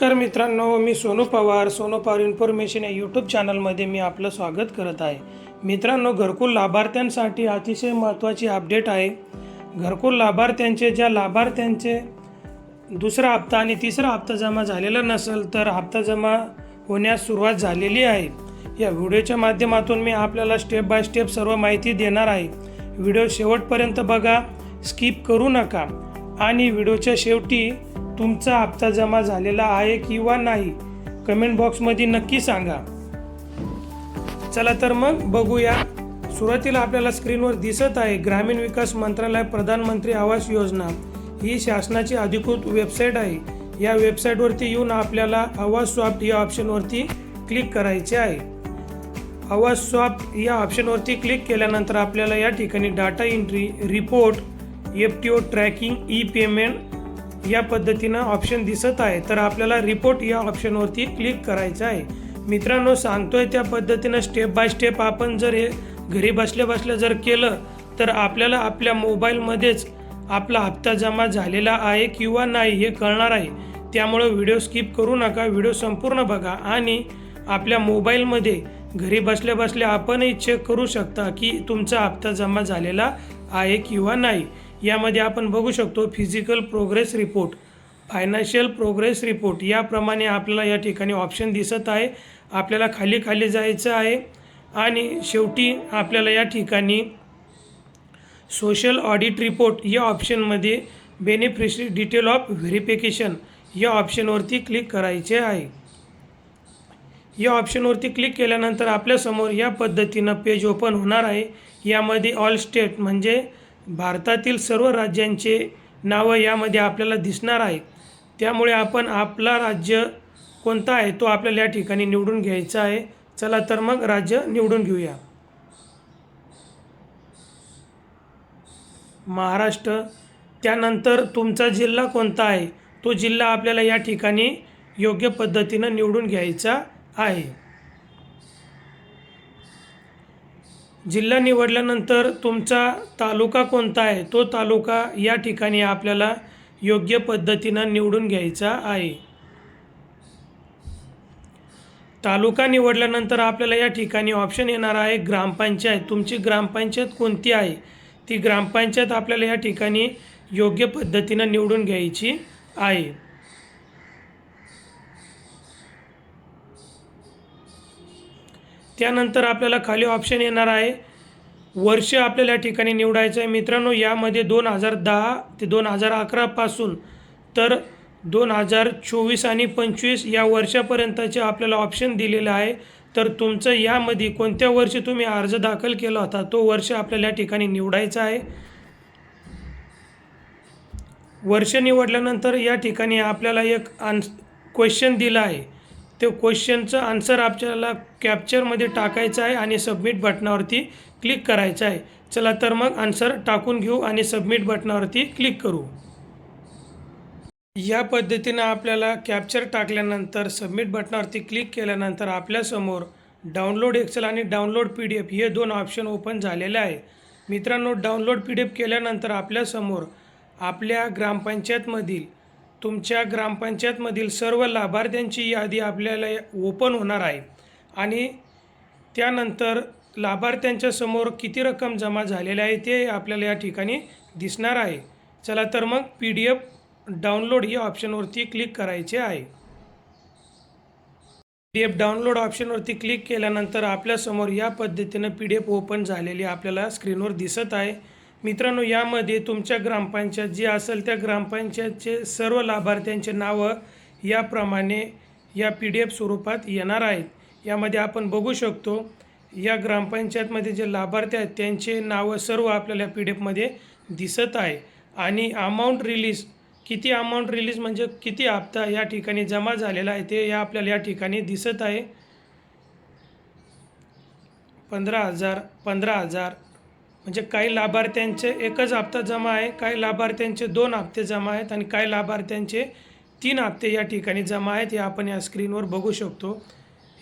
नमस्कार मित्रांनो मी सोनू पवार सोनू पवार इन्फॉर्मेशन या यूट्यूब चॅनलमध्ये मी आपलं स्वागत करत आहे. मित्रांनो घरकुल लाभार्थ्यांसाठी अतिशय महत्त्वाची अपडेट आहे. घरकुल लाभार्थ्यांचे ज्या लाभार्थ्यांचे दुसरा हप्ता आणि तिसरा हप्ता जमा झालेला नसेल तर हप्ता जमा होण्यास सुरुवात झालेली आहे. या व्हिडिओच्या माध्यमातून मी आपल्याला स्टेप बाय स्टेप सर्व माहिती देणार आहे. व्हिडिओ शेवटपर्यंत बघा स्किप करू नका. आणि व्हिडिओच्या शेवटी तुमचा हप्ता जमा झालेला आहे किंवा नाही कमेंट बॉक्समध्ये नक्की सांगा. चला तर मग बघूया. सुरुवातीला आपल्याला स्क्रीनवर दिसत आहे ग्रामीण विकास मंत्रालय प्रधानमंत्री आवास योजना. ही शासनाची अधिकृत वेबसाईट आहे. या वेबसाईटवरती येऊन आपल्याला आवाज सॉफ्ट या ऑप्शनवरती क्लिक करायचे आहे. आवाज स्वॅप या ऑप्शनवरती क्लिक केल्यानंतर आपल्याला या ठिकाणी data entry report F T O tracking E payment या पद्धतीनं ऑप्शन दिसत आहे. तर आपल्याला रिपोर्ट या ऑप्शनवरती क्लिक करायचं आहे. मित्रांनो सांगतोय त्या पद्धतीनं स्टेप बाय स्टेप आपण जर हे घरी बसल्या बसल्या जर केलं तर आपल्याला आपल्या मोबाईलमध्येच आपला हप्ता जमा झालेला आहे किंवा नाही हे कळणार आहे. त्यामुळं व्हिडिओ स्किप करू नका व्हिडिओ संपूर्ण बघा आणि आपल्या मोबाईलमध्ये घरी बसल्या बसल्या आपणही चेक करू शकता की तुमचा हप्ता जमा झालेला आहे किंवा नाही. यामध्ये आपण बघू शकतो physical progress report financial progress report याप्रमाणे आपल्याला या ठिकाणी ऑप्शन दिसत आहे. आपल्याला खाली खाली जायचं आहे आणि शेवटी आपल्याला या ठिकाणी सोशल ऑडिट रिपोर्ट या ऑप्शनमध्ये बेनिफिशरी डिटेल ऑफ व्हेरिफिकेशन या ऑप्शनवरती क्लिक करायचे आहे. या ऑप्शनवरती क्लिक केल्यानंतर आपल्यासमोर या पद्धतीनं पेज ओपन होणार आहे. यामध्ये ऑल स्टेट म्हणजे भारतातील सर्व राज्यांचे नावं यामध्ये आपल्याला दिसणार आहे त्यामुळे आपण आपला राज्य कोणता आहे तो आपल्याला या ठिकाणी निवडून घ्यायचा आहे. चला तर मग राज्य निवडून घेऊया. महाराष्ट्र त्यानंतर तुमचा जिल्हा कोणता आहे? तो जिल्हा आपल्याला या ठिकाणी योग्य पद्धतीनं निवडून घ्यायचा आहे. जिल्हा निवडल्यानंतर तुमचा तालुका कोणता आहे? तो तालुका या ठिकाणी आपल्याला योग्य पद्धतीनं निवडून घ्यायचा आहे. तालुका निवडल्यानंतर आपल्याला या ठिकाणी ऑप्शन येणार आहे ग्रामपंचायत. तुमची ग्रामपंचायत कोणती आहे? ती ग्रामपंचायत आपल्याला या ठिकाणी योग्य पद्धतीनं निवडून घ्यायची आहे. त्यानंतर आपल्याला खाली ऑप्शन येणार आहे. वर्ष आपल्याला या ठिकाणी निवडायचं आहे. मित्रांनो यामध्ये दोन हजार दहा ते दोन हजार अकरापासून तर दोन हजार चोवीस आणि पंचवीस या वर्षापर्यंतचे आपल्याला ऑप्शन दिलेलं आहे. तर तुमचं यामध्ये कोणत्या वर्षी तुम्ही अर्ज दाखल केला होता तो वर्ष आपल्याला या ठिकाणी निवडायचा आहे. वर्ष निवडल्यानंतर या ठिकाणी आपल्याला एक आन्स क्वेश्चन दिला आहे. ते क्वेश्चनचं आन्सर आपल्याला कॅप्चरमध्ये टाकायचं आहे आणि सबमिट बटनावरती क्लिक करायचं आहे. चला तर मग आन्सर टाकून घेऊ आणि सबमिट बटनावरती क्लिक करू. या पद्धतीनं आपल्याला कॅप्चर टाकल्यानंतर सबमिट बटनावरती क्लिक केल्यानंतर आपल्यासमोर डाउनलोड एक्सेल आणि डाउनलोड पी डी एफ हे दोन ऑप्शन ओपन झालेले आहे. मित्रांनो डाउनलोड पी डी एफ केल्यानंतर आपल्यासमोर आपल्या ग्रामपंचायतमधील तुमच्या ग्रामपंचायतमधील सर्व लाभार्थ्यांची यादी आपल्याला ओपन होणार आहे. आणि त्यानंतर लाभार्थ्यांच्या समोर किती रक्कम जमा झालेली आहे ते आपल्याला या ठिकाणी दिसणार आहे. चला तर मग पी डी एफ डाउनलोड या ऑप्शनवरती क्लिक करायचे आहे. पी डी एफ डाउनलोड ऑप्शनवरती क्लिक केल्यानंतर आपल्यासमोर या पद्धतीनं पी डी एफ ओपन झालेली आपल्याला स्क्रीनवर दिसत आहे. मित्रांनो यामध्ये तुमच्या ग्रामपंचायत जी असेल त्या ग्रामपंचायतचे सर्व लाभार्थ्यांचे नावं याप्रमाणे या पी डी एफ स्वरूपात येणार आहेत. यामध्ये आपण बघू शकतो या ग्रामपंचायतमध्ये जे लाभार्थी आहेत त्यांचे नावं सर्व आपल्याला पी डी एफमध्ये दिसत आहे. आणि अमाऊंट रिलीज किती अमाऊंट रिलीज म्हणजे किती हप्ता या ठिकाणी जमा झालेला आहे ते या आपल्याला या ठिकाणी दिसत आहे. पंधरा हजार पंधरा हजार म्हणजे काही लाभार्थ्यांचे एकच हप्ता जमा आहे काही लाभार्थ्यांचे दोन हप्ते जमा आहेत आणि काही लाभार्थ्यांचे तीन हप्ते या ठिकाणी जमा आहेत हे आपण या स्क्रीनवर बघू शकतो.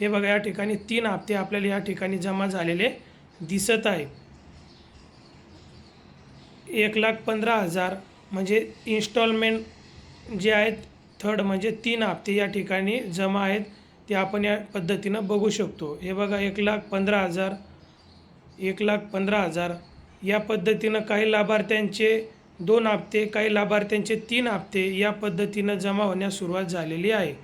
हे बघा या ठिकाणी तीन हप्ते आपल्याला या ठिकाणी जमा झालेले दिसत आहे. एक लाख पंधरा हजार म्हणजे इन्स्टॉलमेंट जे आहेत थर्ड म्हणजे तीन हप्ते या ठिकाणी जमा आहेत ते आपण या पद्धतीनं बघू शकतो. हे बघा एक लाख पंधरा हजार एक लाख पंधरा हजार या पद्धतीनं काही लाभार्थ्यांचे दोन हप्ते काही लाभार्थ्यांचे तीन हप्ते या पद्धतीनं जमा होण्यास सुरुवात झालेली आहे.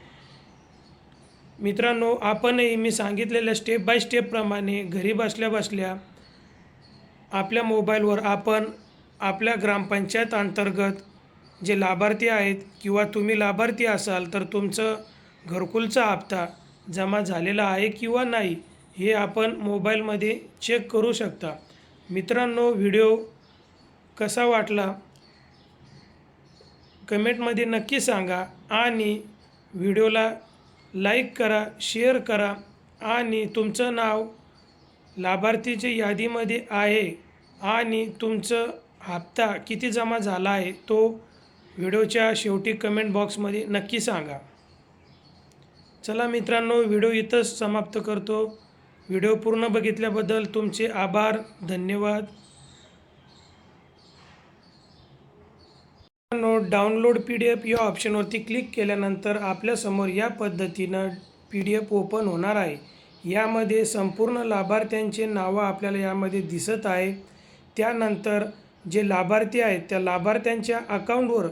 मित्रांनो आपणही मी सांगितलेल्या स्टेप बाय स्टेपप्रमाणे घरी बसल्या बसल्या आपल्या मोबाईलवर आपण आपल्या ग्रामपंचायत अंतर्गत जे लाभार्थी आहेत किंवा तुम्ही लाभार्थी असाल तर तुमचं घरकुलचा हप्ता जमा झालेला आहे किंवा नाही हे आपण मोबाईलमध्ये चेक करू शकता. मित्रांनो व्हिडिओ कसा वाटला? कमेंटमध्ये नक्की सांगा आणि व्हिडिओला लाईक करा शेअर करा आणि तुमचं नाव लाभार्थीच्या यादीमध्ये आहे आणि तुमचं हप्ता किती जमा झाला आहे तो व्हिडिओच्या शेवटी कमेंट बॉक्समध्ये नक्की सांगा. चला मित्रांनो व्हिडिओ इथंच समाप्त करतो. व्हिडिओ पूर्ण बघितल्याबद्दल तुमचे आभार धन्यवाद. Note download P D F या ऑप्शनवरती क्लिक केल्यानंतर आपल्यासमोर या पद्धतीनं पी डी एफ ओपन होणार आहे. यामध्ये संपूर्ण लाभार्थ्यांचे नावं आपल्याला यामध्ये दिसत आहे. त्यानंतर जे लाभार्थी आहेत त्या लाभार्थ्यांच्या अकाउंटवर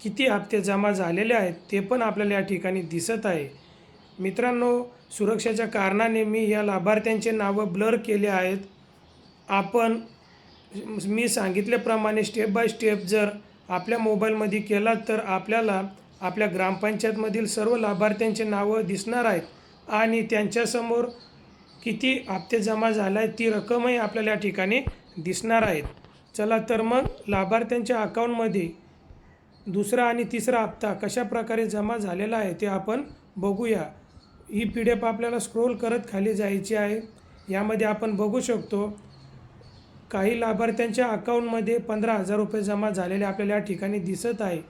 किती हप्ते जमा झालेले आहेत ते पण आपल्याला या ठिकाणी दिसत आहे. मित्रांनो सुरक्षेच्या कारणाने मी या लाभार्थ्यांचे नावं ब्लर केले आहेत. आपण मी सांगितल्याप्रमाणे स्टेप बाय स्टेप जर आपल्या मोबाईलमध्ये केला तर आपल्याला आपल्या ग्रामपंचायतमधील सर्व लाभार्थ्यांचे नावं दिसणार आहेत आणि त्यांच्यासमोर किती हप्ते जमा झाला आहे ती रक्कमही आपल्याला या ठिकाणी दिसणार आहेत. चला तर मग लाभार्थ्यांच्या अकाउंटमध्ये दुसरा आणि तिसरा हप्ता कशा प्रकारे जमा झालेला आहे ते आपण बघूया. ही पी डी एफ आपल्याला स्क्रोल करत खाली जायची आहे. यामध्ये आपण बघू शकतो काही लाभार्थ्यांच्या अकाउंटमध्ये पंधरा हजार रुपये जमा झालेले आपल्याला या ठिकाणी दिसत आहे.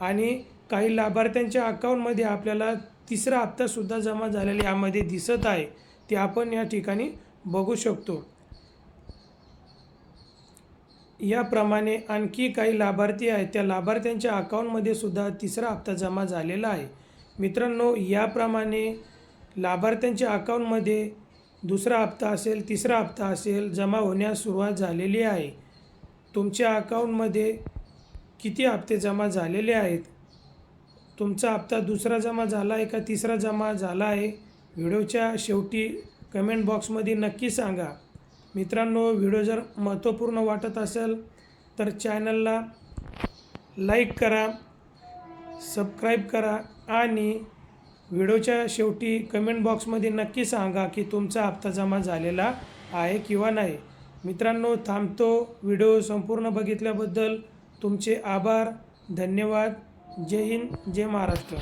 आणि काही लाभार्थ्यांच्या अकाउंटमध्ये आपल्याला तिसरा हप्तासुद्धा जमा झालेला यामध्ये दिसत आहे. ते आपण या ठिकाणी बघू शकतो. याप्रमाणे आणखी काही लाभार्थी आहेत. त्या लाभार्थ्यांच्या अकाउंटमध्ये सुद्धा तिसरा हप्ता जमा झालेला आहे. मित्रांनो याप्रमाणे लाभार्थ्यांच्या अकाउंटमध्ये दुसरा हप्ता असेल तिसरा हप्ता असेल जमा होण्यास सुरुवात झालेली आहे. तुमच्या अकाउंटमध्ये किती हप्ते जमा झालेले आहेत? तुमचा हप्ता दुसरा जमा झाला आहे का तिसरा जमा झाला आहे? व्हिडिओच्या शेवटी कमेंट बॉक्समध्ये नक्की सांगा. मित्रांनो व्हिडिओ जर महत्त्वपूर्ण वाटत असेल तर चॅनलला लाईक करा सबस्क्राईब करा आणि व्हिडिओच्या शेवटी कमेंट बॉक्समध्ये नक्की सांगा की तुमचा हप्ता जमा झालेला आहे किंवा नाही. मित्रांनो थांबतो. व्हिडिओ संपूर्ण बघितल्याबद्दल तुमचे आभार धन्यवाद. जय हिंद जय महाराष्ट्र.